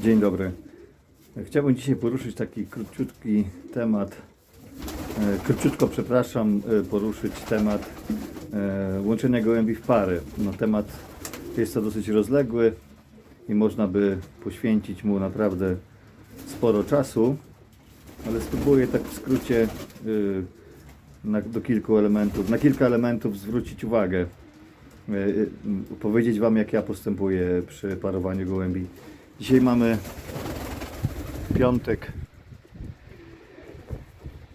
Dzień dobry. Chciałbym dzisiaj poruszyć taki króciutki temat. e, Króciutko, przepraszam, e, poruszyć temat e, łączenia gołębi w pary. No, temat jest to dosyć rozległy i można by poświęcić mu naprawdę sporo czasu, ale spróbuję tak w skrócie na, do kilku elementów, na kilka elementów zwrócić uwagę. Powiedzieć Wam, jak ja postępuję przy parowaniu gołębi. Dzisiaj mamy piątek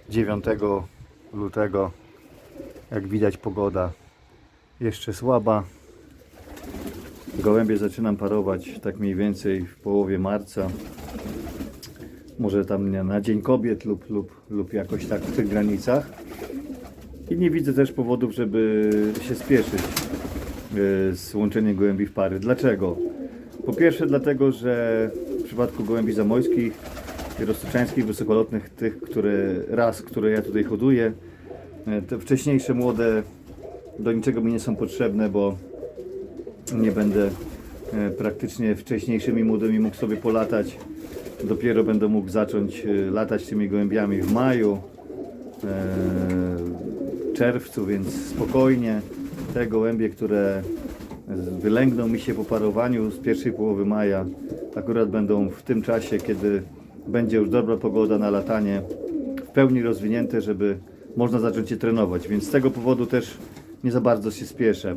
9 lutego. Jak widać pogoda jeszcze słaba. Gołębie zaczynam parować tak mniej więcej w połowie marca. Może tam na Dzień Kobiet lub, lub, lub jakoś tak w tych granicach. I nie widzę też powodów, żeby się spieszyć y, z łączeniem gołębi w pary. Dlaczego? Po pierwsze dlatego, że w przypadku gołębi zamojskich i rozsoczańskich, wysokolotnych, tych, które raz, które ja tutaj hoduję, e, te wcześniejsze młode do niczego mi nie są potrzebne, bo nie będę e, praktycznie wcześniejszymi młodymi mógł sobie polatać. Dopiero będę mógł zacząć e, latać tymi gołębiami w maju, czerwcu, więc spokojnie te gołębie, które wylęgną mi się po parowaniu z pierwszej połowy maja, akurat będą w tym czasie, kiedy będzie już dobra pogoda na latanie, w pełni rozwinięte, żeby można zacząć je trenować, więc z tego powodu też nie za bardzo się spieszę.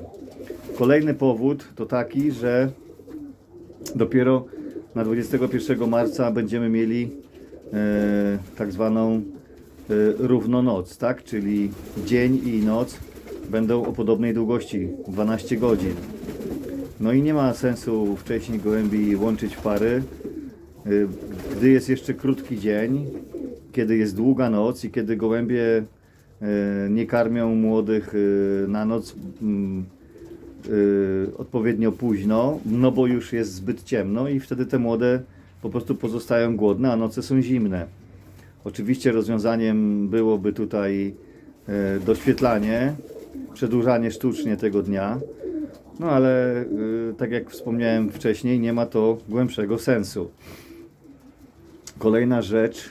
Kolejny powód to taki, że dopiero na 21 marca będziemy mieli e, tak zwaną e, równonoc, tak? Czyli dzień i noc będą o podobnej długości 12 godzin. No i nie ma sensu wcześniej gołębi łączyć pary, y, gdy jest jeszcze krótki dzień, kiedy jest długa noc i kiedy gołębie y, nie karmią młodych y, na noc mm, odpowiednio późno, no bo już jest zbyt ciemno i wtedy te młode po prostu pozostają głodne, a noce są zimne. Oczywiście rozwiązaniem byłoby tutaj doświetlanie, przedłużanie sztucznie tego dnia, no ale y, tak jak wspomniałem wcześniej, nie ma to głębszego sensu. Kolejna rzecz, y,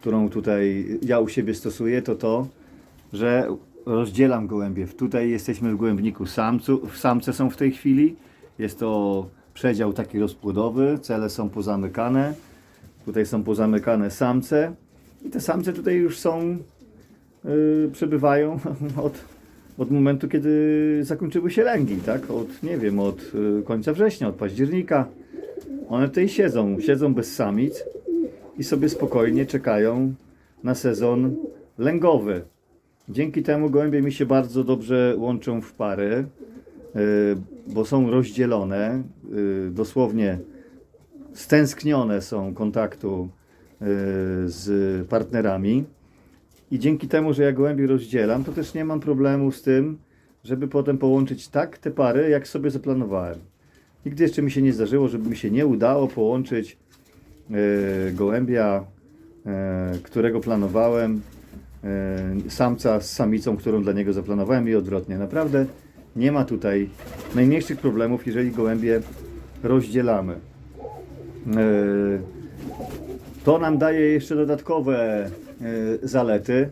którą tutaj ja u siebie stosuję, to to, że rozdzielam gołębie. Tutaj jesteśmy w gołębniku samcu, samce są w tej chwili. Jest to przedział taki rozpłodowy, cele są pozamykane. Tutaj są pozamykane samce i te samce tutaj już są, przebywają od, od momentu, kiedy zakończyły się lęgi, tak? Od, nie wiem, od y, końca września, od października. One tutaj siedzą, siedzą bez samic i sobie spokojnie czekają na sezon lęgowy. Dzięki temu gołębie mi się bardzo dobrze łączą w pary, y, bo są rozdzielone, y, dosłownie stęsknione są kontaktu y, z partnerami. I dzięki temu, że ja gołębi rozdzielam, to też nie mam problemu z tym, żeby potem połączyć tak te pary, jak sobie zaplanowałem. Nigdy jeszcze mi się nie zdarzyło, żeby mi się nie udało połączyć e, gołębia, e, którego planowałem, e, samca z samicą, którą dla niego zaplanowałem i odwrotnie. Naprawdę nie ma tutaj najmniejszych problemów, jeżeli gołębie rozdzielamy. E, to nam daje jeszcze dodatkowe zalety,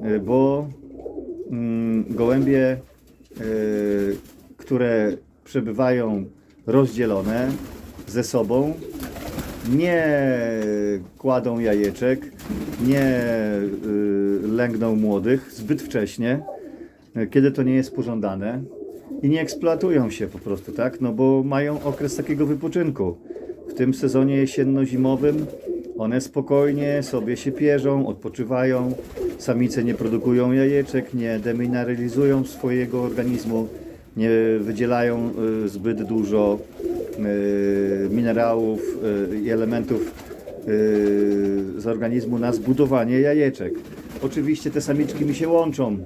e, bo mm, gołębie, e, które przebywają rozdzielone ze sobą, nie kładą jajeczek, nie lęgną młodych zbyt wcześnie, kiedy to nie jest pożądane i nie eksploatują się po prostu, tak? No bo mają okres takiego wypoczynku. W tym sezonie jesienno-zimowym one spokojnie sobie się pierzą, odpoczywają. Samice nie produkują jajeczek, nie demineralizują swojego organizmu, nie wydzielają y, zbyt dużo y, minerałów y, i elementów z organizmu na zbudowanie jajeczek. Oczywiście te samiczki mi się łączą,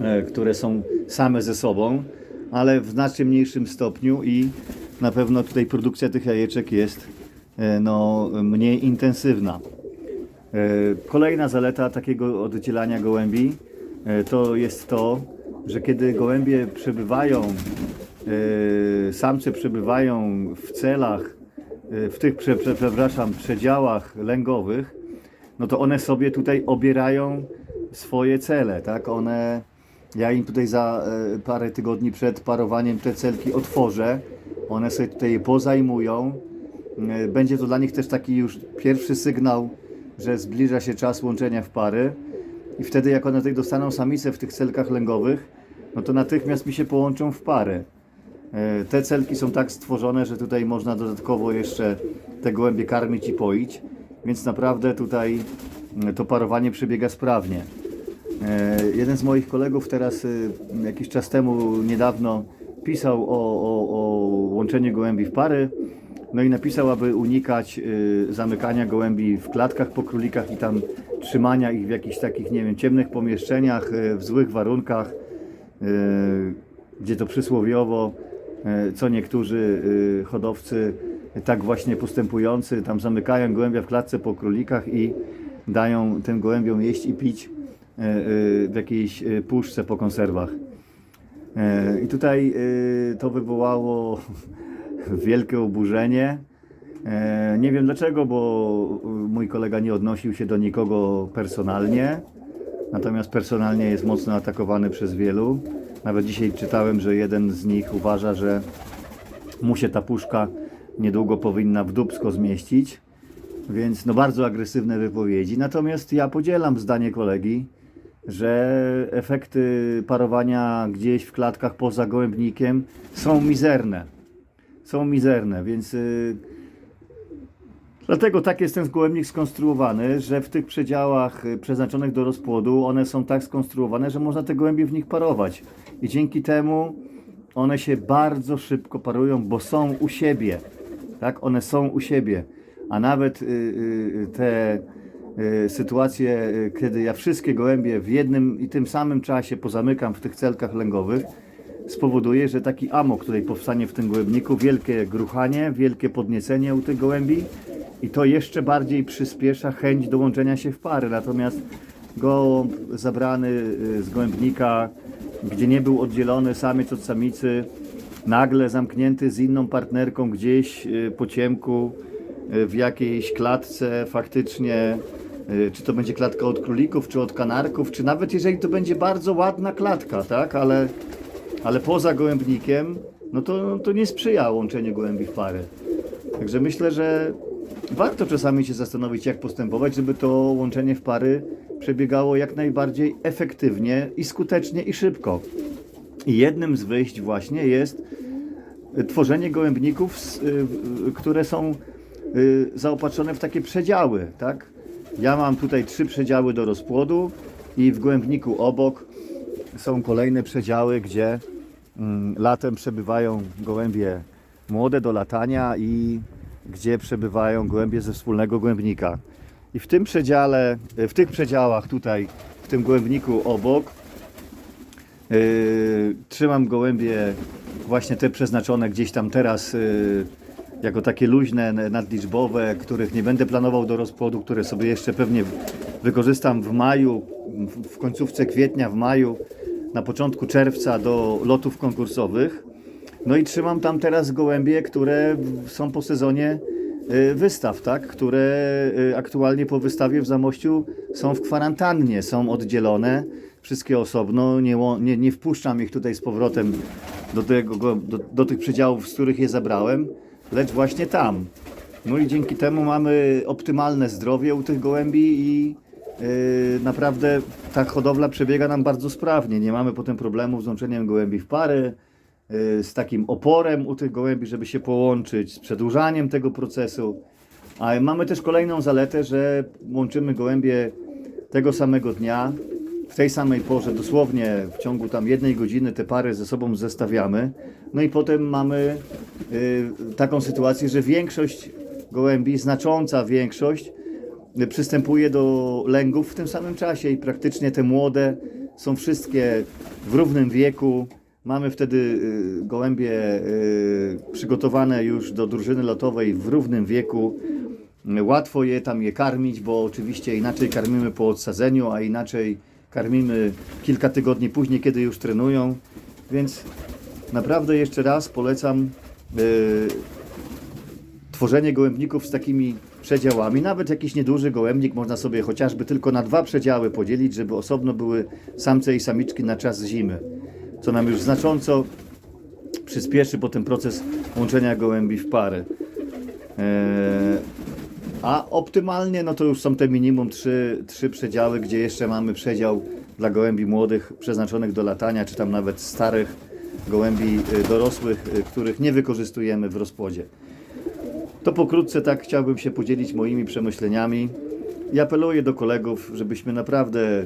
e, które są same ze sobą, ale w znacznie mniejszym stopniu i na pewno tutaj produkcja tych jajeczek jest no, mniej intensywna. E, Kolejna zaleta takiego oddzielania gołębi e, to jest to, że kiedy gołębie przebywają, e, samce przebywają w celach w tych, prze, prze, przepraszam, przedziałach lęgowych, no to one sobie tutaj obierają swoje cele, tak? One, ja im tutaj za e, parę tygodni przed parowaniem te celki otworzę, one sobie tutaj pozajmują. E, Będzie to dla nich też taki już pierwszy sygnał, że zbliża się czas łączenia w pary i wtedy jak one tutaj dostaną samice w tych celkach lęgowych, no to natychmiast mi się połączą w pary. E, Te celki są tak stworzone, że tutaj można dodatkowo jeszcze te gołębie karmić i poić, więc naprawdę tutaj mm, to parowanie przebiega sprawnie. E, Jeden z moich kolegów teraz jakiś czas temu niedawno pisał o, o, o łączeniu gołębi w pary. No i napisał, aby unikać y, zamykania gołębi w klatkach po królikach i tam trzymania ich w jakichś takich, nie wiem, ciemnych pomieszczeniach, y, w złych warunkach, y, gdzie to przysłowiowo, y, co niektórzy y, hodowcy tak właśnie postępujący, tam zamykają gołębia w klatce po królikach i dają tym gołębiom jeść i pić y, y, w jakiejś y, puszce po konserwach. E, I tutaj y, to wywołało wielkie oburzenie. E, Nie wiem dlaczego, bo mój kolega nie odnosił się do nikogo personalnie. Natomiast personalnie jest mocno atakowany przez wielu. Nawet dzisiaj czytałem, że jeden z nich uważa, że mu się ta puszka niedługo powinna w dubsko zmieścić. Więc no bardzo agresywne wypowiedzi. Natomiast ja podzielam zdanie kolegi, że efekty parowania gdzieś w klatkach poza gołębnikiem są mizerne. Są mizerne, więc y, dlatego tak jest ten gołębnik skonstruowany, że w tych przedziałach y, przeznaczonych do rozpłodu one są tak skonstruowane, że można te gołębie w nich parować. I dzięki temu one się bardzo szybko parują, bo są u siebie. Tak, one są u siebie. A nawet y, y, te y, sytuacje, y, kiedy ja wszystkie gołębie w jednym i tym samym czasie pozamykam w tych celkach lęgowych, spowoduje, że taki amok tutaj powstanie w tym gołębniku, wielkie gruchanie, wielkie podniecenie u tych gołębi i to jeszcze bardziej przyspiesza chęć dołączenia się w pary. Natomiast gołąb zabrany y, z gołębnika, gdzie nie był oddzielony samiec od samicy, nagle zamknięty z inną partnerką gdzieś y, po ciemku, y, w jakiejś klatce faktycznie, czy to będzie klatka od królików, czy od kanarków, czy nawet jeżeli to będzie bardzo ładna klatka, tak, ale, ale poza gołębnikiem, no to, to nie sprzyja łączeniu w pary. Także myślę, że warto czasami się zastanowić, jak postępować, żeby to łączenie w pary przebiegało jak najbardziej efektywnie i skutecznie i szybko. I jednym z wyjść właśnie jest tworzenie gołębników, y, które są y, zaopatrzone w takie przedziały, tak? Ja mam tutaj trzy przedziały do rozpłodu i w gołębniku obok są kolejne przedziały, gdzie latem przebywają gołębie młode do latania i gdzie przebywają gołębie ze wspólnego gołębnika. I w tym przedziale, w tych przedziałach tutaj, w tym gołębniku obok Yy, trzymam gołębie właśnie te przeznaczone gdzieś tam teraz yy, jako takie luźne, nadliczbowe, których nie będę planował do rozpłodu, które sobie jeszcze pewnie wykorzystam w maju, w końcówce kwietnia, w maju, na początku czerwca do lotów konkursowych. No i trzymam tam teraz gołębie, które są po sezonie y, wystaw, tak? które y, aktualnie po wystawie w Zamościu są w kwarantannie, są oddzielone, wszystkie osobno, nie, nie, nie wpuszczam ich tutaj z powrotem do, tego, go- do, do tych przedziałów, z których je zabrałem, lecz właśnie tam. No i dzięki temu mamy optymalne zdrowie u tych gołębi i naprawdę ta hodowla przebiega nam bardzo sprawnie. Nie mamy potem problemów z łączeniem gołębi w pary, yy, z takim oporem u tych gołębi, żeby się połączyć, z przedłużaniem tego procesu. A mamy też kolejną zaletę, że łączymy gołębie tego samego dnia, w tej samej porze, dosłownie w ciągu tam jednej godziny te pary ze sobą zestawiamy. No i potem mamy y, taką sytuację, że większość gołębi, znacząca większość, przystępuje do lęgów w tym samym czasie i praktycznie te młode są wszystkie w równym wieku. Mamy wtedy y, gołębie y, przygotowane już do drużyny lotowej w równym wieku. Łatwo je tam je karmić, bo oczywiście inaczej karmimy po odsadzeniu, a inaczej karmimy kilka tygodni później, kiedy już trenują. Więc naprawdę jeszcze raz polecam yy, tworzenie gołębników z takimi przedziałami, nawet jakiś nieduży gołębnik można sobie chociażby tylko na dwa przedziały podzielić, żeby osobno były samce i samiczki na czas zimy, co nam już znacząco przyspieszy potem proces łączenia gołębi w pary. Eee, a optymalnie no to już są te minimum trzy, trzy przedziały, gdzie jeszcze mamy przedział dla gołębi młodych przeznaczonych do latania, czy tam nawet starych gołębi y, dorosłych, y, których nie wykorzystujemy w rozpłodzie. To pokrótce tak chciałbym się podzielić moimi przemyśleniami i apeluję do kolegów, żebyśmy naprawdę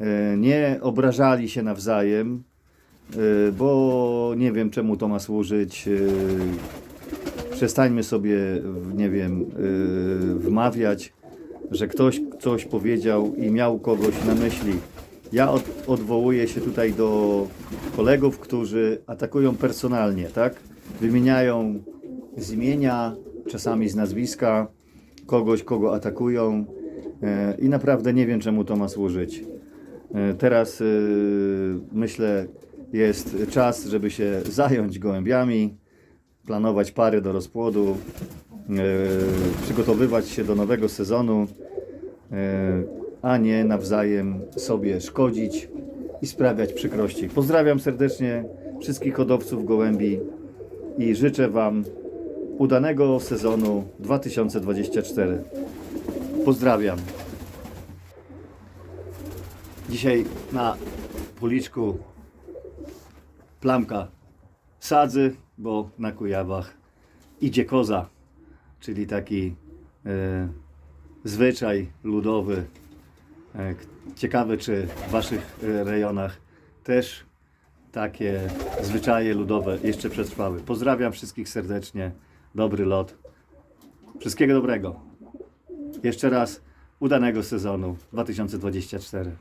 e, nie obrażali się nawzajem, e, bo nie wiem czemu to ma służyć. e, Przestańmy sobie, nie wiem, wmawiać, że ktoś coś powiedział i miał kogoś na myśli. Ja od, odwołuję się tutaj do kolegów, którzy atakują personalnie, tak? Wymieniają z imienia, czasami z nazwiska kogoś, kogo atakują e, i naprawdę nie wiem, czemu to ma służyć. E, Teraz e, myślę, jest czas, żeby się zająć gołębiami, planować pary do rozpłodu, przygotowywać się do nowego sezonu, a nie nawzajem sobie szkodzić i sprawiać przykrości. Pozdrawiam serdecznie wszystkich hodowców gołębi i życzę Wam udanego sezonu 2024. Pozdrawiam. Dzisiaj na policzku plamka sadzy, bo na Kujawach idzie koza, czyli taki e, zwyczaj ludowy. E, ciekawe, czy w Waszych e, rejonach też takie zwyczaje ludowe jeszcze przetrwały. Pozdrawiam wszystkich serdecznie. Dobry lot. Wszystkiego dobrego. Jeszcze raz udanego sezonu 2024.